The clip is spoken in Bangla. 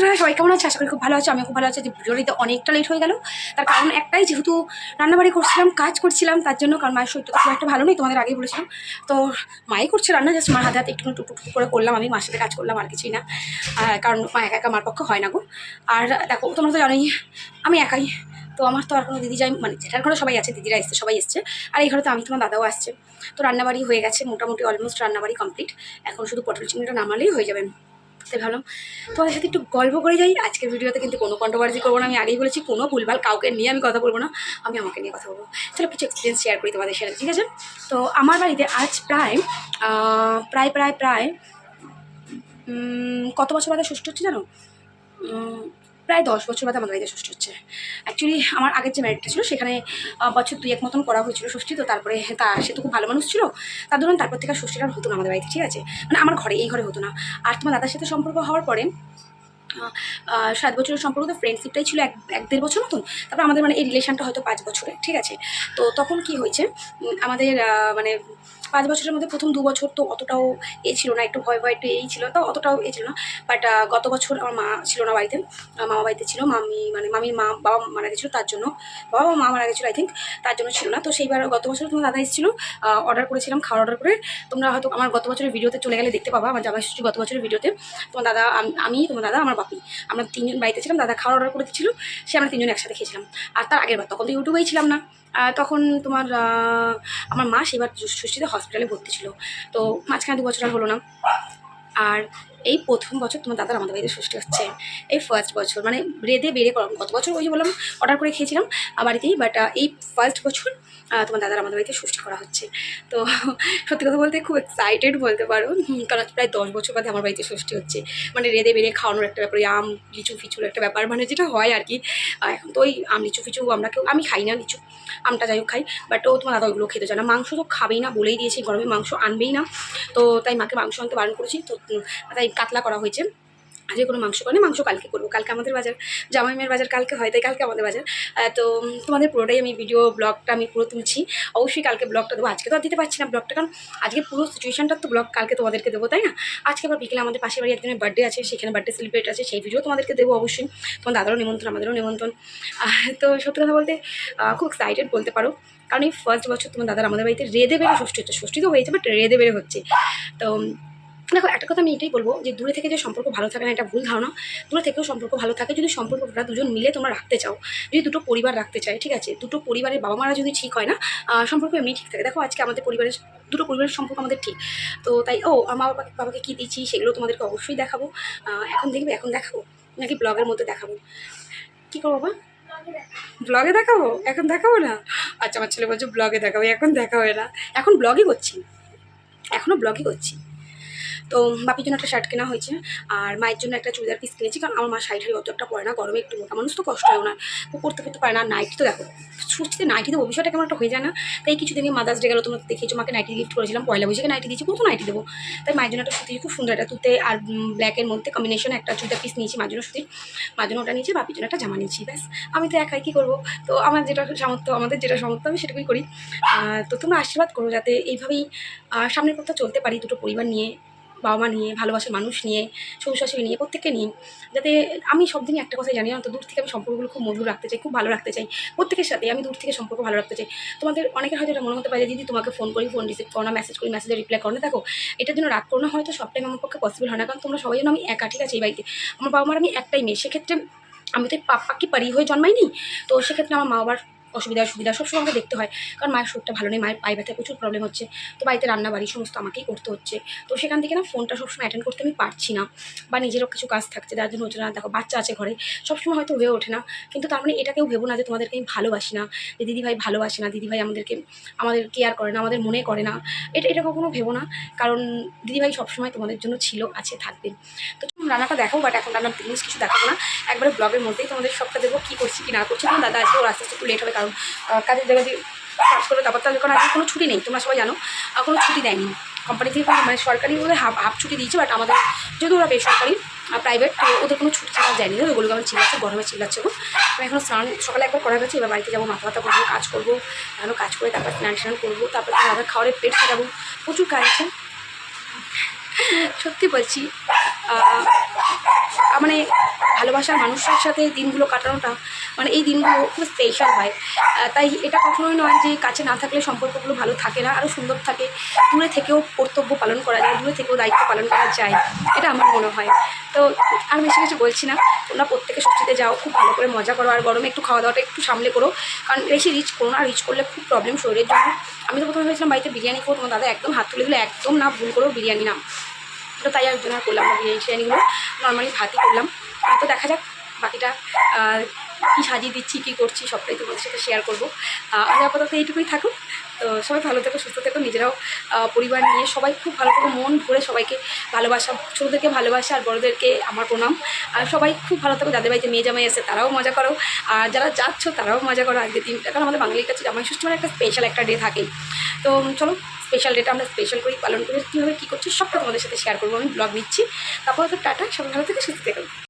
বন্ধুরা, সবাই কেমন আছে? আশা করি খুব ভালো আছে আমি খুব ভালো আছি। যে ভিডিওটিতে অনেকটা লেট হয়ে গেল। তার কারণ একটাই, যেহেতু রান্নাবাড়ি করছিলাম, কাজ করছিলাম, তার জন্য কারণ মায়ের শরীরটা খুব একটা ভালো নেই, তোমাদের আগেই বলেছিলাম। তো মাই করছে রান্না জাস্ট মার হাতে হাতে একটু টুকটুক করে করলাম আমি, মার সাথে কাজ করলাম, আর কিছুই না। কারণ মা একা একা, মার পক্ষে হয় না গো। আর দেখো, তোমরা তো জানোই, আমি একাই। তো আমার তো আর কোনো দিদি যাই মানে যেটার ঘরে সবাই আছে, দিদিরা এসছে, সবাই এসছে। আর এই ঘরে তো আমি, তোমার দাদাও আসছে। তো রান্নাবাড়ি হয়ে গেছে, মোটামুটি অলমোস্ট রান্নাবাড়ি কমপ্লিট এখন শুধু পটল চিংড়িটা নামালেই হয়ে যাবে। তাই ভাবলাম তোমাদের সাথে একটু গল্প করে যাই। আজকের ভিডিওতে কিন্তু কোনো কন্ট্রোভার্সি করব না। আমি আগেই বলেছি, কোনো ভুলভাল কাউকে নিয়ে আমি কথা বলব না। আমি আমাকে নিয়ে কথা বলব। চলো কিছু এক্সপিরিয়েন্স শেয়ার করি তোমাদের সাথে, ঠিক আছে? তো আমার বাড়িতে আজ প্রায় প্রায় প্রায় প্রায় কত বছর বাদে সুস্থ হচ্ছে জানো? প্রায় দশ বছর বাদে আমাদের বাড়িতে ষষ্ঠী হচ্ছে। অ্যাকচুয়ালি আমার আগের যে ম্যারিডটা ছিল, সেখানে বছর দুই এক মতন করা হয়েছিল ষষ্ঠী, তো তারপরে তা, সে তো খুব ভালো মানুষ ছিল। তার ধরুন তারপর থেকে আর ষষ্ঠীটা হতো না আমাদের বাড়িতে, ঠিক আছে? মানে আমার ঘরে, এই ঘরে হতো না। আর তোমার দাদার সাথে সম্পর্ক হওয়ার পরে সাত বছরের সম্পর্ক তো ফ্রেন্ডশিপটাই ছিল এক এক দেড় বছর মতন। তারপর আমাদের মানে এই রিলেশনটা হয়তো পাঁচ বছরের ঠিক আছে? তো তখন কি হয়েছে? আমাদের মানে পাঁচ বছরের মধ্যে প্রথম দু বছর তো অতটাও এ ছিল না, একটু ভয় ভয়, একটু এই ছিল, তো অতটাও এ ছিল না। বাট গত বছর আমার মা ছিল না বাড়িতে মামা বাড়িতে ছিল, মামি মানে মামির মা, বাবা মারা গেছিল তার জন্য। বাবা বা মা মারা গেছিল আই থিঙ্ক তার জন্য ছিল না। তো সেইবার গত বছর তোমার দাদা এসেছিল অর্ডার করেছিলাম, খাওয়ার অর্ডার করে। তোমরা হয়তো আমার গত বছরের ভিডিওতে চলে গেলে দেখতে পাবা, আমার জামাই ষষ্ঠী গত বছরের ভিডিওতে তোমার দাদা, আমি তোমার দাদা, আমার বাপি আমরা তিনজন বাড়িতে ছিলাম, দাদা খাওয়ার অর্ডার করে দিচ্ছিল সে আমরা তিনজন একসাথে খেয়েছিলাম। আর তার আগের বার, তখন তো ইউটিউবেই ছিলাম না। তখন তোমার আমার মা সেবার ষষ্ঠীতে হসপিটালে ভর্তি ছিল। তো মাঝখানে দু বছর আর হলো না। আর এই প্রথম বছর তোমার দাদার আমাদের বাড়িতে ষষ্ঠী হচ্ছে, এই ফার্স্ট বছর। মানে রেদে বেড়ে গত বছর ওই যে বললাম অর্ডার করে খেয়েছিলাম বাড়িতেই বাট এই ফার্স্ট বছর তোমার দাদার আমাদের বাড়িতে ষষ্ঠী করা হচ্ছে। তো সত্যি কথা বলতে খুব এক্সাইটেড বলতে পারো। কারণ প্রায় দশ বছর বাদে আমার বাড়িতে ষষ্ঠী হচ্ছে। মানে রেদে বেড়ে খাওয়ানোর একটা ব্যাপার আম লিচু ফিচুর একটা ব্যাপার মানে যেটা হয় আর কি। এখন তো ওই আম লিচু ফিচু, আমরা কেউ, আমি খাই না লিচু, আমটা যাই হোক খাই বাট ও তোমার দাদা ওইগুলো খেতে চায় না। মাংস তো খাবেই না বলেই দিয়েছি, গরমে মাংস আনবেই না। তো তাই মাকে মাংস আনতে বারণ করেছি। তো তাই কাতলা করা হয়েছে। আজকে কোনো মাংস করে মাংস কালকে করব। কালকে আমাদের বাজার, জামাই মেয়ের বাজার কালকে হয়, তাই কালকে আমাদের বাজার। তো তোমাদের পুরোটাই আমি ভিডিও ব্লগটা আমি পুরো তুলছি। অবশ্যই কালকে ব্লগটা দেবো। আজকে তো আর দিতে পারছি না ব্লগটা কারণ আজকে পুরো সিচুয়েশনটা তো ব্লগ কালকে তোমাদেরকে দেবো, তাই না? আজকে আবার বিকেলে আমাদের পাশের বাড়ি একজনের বার্থডে আছে, সেখানে বার্থডে সেলিব্রেট আছে, সেই ভিডিও তোমাদেরকে দেবো অবশ্যই। তোমার দাদারও নিমন্ত্রণ, আমাদেরও নিমন্ত্রণ। তো সত্যি কথা বলতে খুব এক্সাইটেড বলতে পারো। কারণ এই ফার্স্ট বছর তোমার দাদার আমাদের বাড়িতে রেদে বেড়ে ষষ্ঠী হচ্ছে। ষষ্ঠী তো হয়েছে বাট রেদে বেড়ে হচ্ছে। তো দেখো, একটা কথা আমি এটাই বলব যে দূরে থেকে যে সম্পর্ক ভালো থাকে না, এটা ভুল ধারণা। দূরে থেকেও সম্পর্ক ভালো থাকে যদি সম্পর্কটা দুজন মিলে তোমরা রাখতে চাও। যদি দুটো পরিবার রাখতে চায়, ঠিক আছে? দুটো পরিবারের বাবা মারা যদি ঠিক হয় না সম্পর্ক এমনি ঠিক থাকে। দেখো, আজকে আমাদের পরিবারের, দুটো পরিবারের সম্পর্ক আমাদের ঠিক। তো তাই, ও আমার বাবাকে বাবাকে কী দিচ্ছি সেগুলো তোমাদেরকে অবশ্যই দেখাবো। এখন দেখবে, এখন দেখাবো? নাকি ব্লগের মধ্যে দেখাবো? কী করব বাবা ব্লগে দেখাবো? এখন দেখাবো না? আচ্ছা আমার ছেলে বলছে, ব্লগে দেখাবো, এখন দেখা হয় না। এখন ব্লগই করছি। এখনও ব্লগই করছি। তো বাপির জন্য একটা শার্ট কেনা হয়েছে, আর মায়ের জন্য একটা চুড়িদার পিস কিনেছি, কারণ আমার মা শাড়ি হাড়ি অত একটা পরে না, গরমে একটু মোটা মানুষ তো কষ্ট হয় না ও পড়তে ফিরতে পারে না নাইটি তো দেখো সুস্থিতে নাইটি দেবো, বিষয়টা কেমন একটা হয়ে যায় না। তাই কিছুদিন আগে মাদার্স ডে গেলো, তোমরা দেখেছ, মাকে নাইটি গিফট করেছিলাম, পয়লা বৈশাখে নাইটি দিয়েছি, কত নাইটি দেবো। তাই মায়ের জন্য একটা সুতি খুব সুন্দর একটা তুতে আর ব্ল্যাকের মধ্যে কম্বিনেশন একটা চুড়িদার পিস নিয়েছি মার সুতির। মার ওটা নিয়েছি, বাপির জন্য একটা জামা নিয়েছি, ব্যাস। আমি তো একাই কী করব? তো আমার যেটা সামর্থ্য, আমাদের যেটা সামর্থ্য, আমি সেটুকুই করি। তো তোমরা আশীর্বাদ করো যাতে এইভাবেই সামনের কথা চলতে পারি দুটো পরিবার নিয়ে। বাবা মা নিয়ে, ভালোবাসার মানুষ নিয়ে শ্বশুর শাশুড়ি নিয়ে, প্রত্যেককে নিয়ে, যাতে আমি সব দিনই একটা কথাই জানি না তো? দূর থেকে আমি সম্পর্কগুলো খুব মধুর রাখতে চাই, খুব ভালো রাখতে চাই। প্রত্যেকের সাথে আমি দূর থেকে সম্পর্ক ভালো রাখতে চাই। তোমাদের অনেকের হয়তো এটা মনে হতে পারে দিদি, তোমাকে ফোন করি ফোন রিসিভ করো না মেসেজ করি মেসেজে রিপ্লাই করো না। দেখো, এটার জন্য রাগ করো না, হয়তো সব টাইম আমার পক্ষে পসিবল হয় না, কারণ তোমরা সবাই যেন আমি একা, ঠিক আছে, এই বাড়িতে। আমার বাবা মার আমি একটাই মেয়ে, সেক্ষেত্রে আমি তো পাপ্পাকে পারি হয়ে জন্মাইনি, তো সেক্ষেত্রে আমার মা বাবার অসুবিধা সুবিধা সবসময় আমাকে দেখতে হয়। কারণ মায়ের শরীরটা ভালো নেই, মায়ের পায়ে ব্যথায় প্রচুর প্রবলেম হচ্ছে। তো বাড়িতে রান্না বাড়ি সমস্ত আমাকেই করতে হচ্ছে। তো সেখান থেকে না ফোনটা সবসময় অ্যাটেন্ড করতে আমি পারছি না। বা নিজেরও কিছু কাজ থাকছে, যার জন্য হচ্ছে না, দেখো বাচ্চা আছে ঘরে সবসময় হয়তো হয়ে ওঠে না। কিন্তু তার মানে এটাকেও ভেবো না যে তোমাদেরকে আমি ভালোবাসি না, যে দিদিভাই ভালোবাসে না, দিদিভাই আমাদেরকে, আমাদের কেয়ার করে না, আমাদের মনে করে না। এটা এটা কখনো ভেবো না। কারণ দিদিভাই সবসময় তোমাদের জন্য ছিল, আছে, থাকবে। তো রান্নাটা দেখো বাট এখন রান্নার জিনিস কিছু দেখাবো না। একবারে ব্লগের মধ্যেই তোমাদের সবটা দেবো, কী করছি, কি না করছি। তোমার দাদা আজকে ওর আস্তে আস্তে একটু লেট হবে, কারণ কাজের জায়গায় কাজ করে তারপর তাদের কারণ আজকে কোনো ছুটি নেই, তোমরা সবাই জানো। কোনো ছুটি দেয়নি। কোম্পানি থেকে মানে সরকারি ওদের হাফ হাফ ছুটি দিয়েছে বাট আমাদের যেহেতু ওরা বেসরকারি প্রাইভেট ওদের কোনো ছুটি ছাড়া যায়নি ওগুলো আমার চিল্লাচ্ছে, গরমে চিল্লাচ্ছে গো। আমি এখন স্নান, সকালে একবার করা গেছে এবার বাড়িতে যাব, মাথা ব্যথা করব, কাজ করব এখনও কাজ করে তারপর স্নান স্নান করব, তারপর আবার খাওয়ারের পেট সাজাবো। প্রচুর কাজ আছে। সত্যি বলছি মানে ভালোবাসার মানুষের সাথে দিনগুলো কাটানোটা মানে এই দিনগুলো খুব স্পেশাল হয়। তাই এটা কখনোই নয় যে কাছে না থাকলে সম্পর্কগুলো ভালো থাকে না আরও সুন্দর থাকে। দূরে থেকেও কর্তব্য পালন করা যায়, দূরে থেকেও দায়িত্ব পালন করা যায়, এটা আমার মনে হয়। তো আর বেশি কিছু বলছি না, তোমরা প্রত্যেকে ষষ্ঠীতে যাও, খুব ভালো করে মজা করো, আর গরমে একটু খাওয়া দাওয়াটা একটু সামলে করো, কারণ বেশি রিচ করো না রিচ করলে খুব প্রবলেম শরীরের জন্য। আমি তো প্রথমে ভেবেছিলাম বাড়িতে বিরিয়ানি করব তোমার দাদা একদম হাত তুলে দিলে, একদম না, ভুল করো, বিরিয়ানি না তো তাই আর জন্য করলাম না বিরিয়ানি নর্মালি ভাতই করলাম। তো দেখা যাক বাকিটা কী সাজিয়ে দিচ্ছি, কী করছি, সবটাই তোমাদের সাথে শেয়ার করব। আমি আপাতত এইটুকুই থাকুক। তো সবাই ভালো থেকো, সুস্থ থেকো, নিজেরাও পরিবার নিয়ে সবাই খুব ভালো থেকো, মন ভরে সবাইকে ভালোবাসা, ছোটোদেরকে ভালোবাসা আর বড়োদেরকে আমার প্রণাম। আর সবাই খুব ভালো থাকো, যাদের বাড়িতে মেয়ে জামাই আছে তারাও মজা করো। আর যারা যাচ্ছ তারাও মজা করো। আজকে দিনটা কারণ আমাদের বাঙালির কাছে জামাই ষষ্ঠী মানে একটা স্পেশাল একটা ডে থাকে তো চলো স্পেশাল ডেটা আমরা স্পেশাল করি, পালন করি, কীভাবে কী করছি সবটা তোমাদের সাথে শেয়ার করব, আমি ব্লগ নিচ্ছি। তারপর তো টাটা, সবাই ভালো থেকে, সুস্থ থেকো।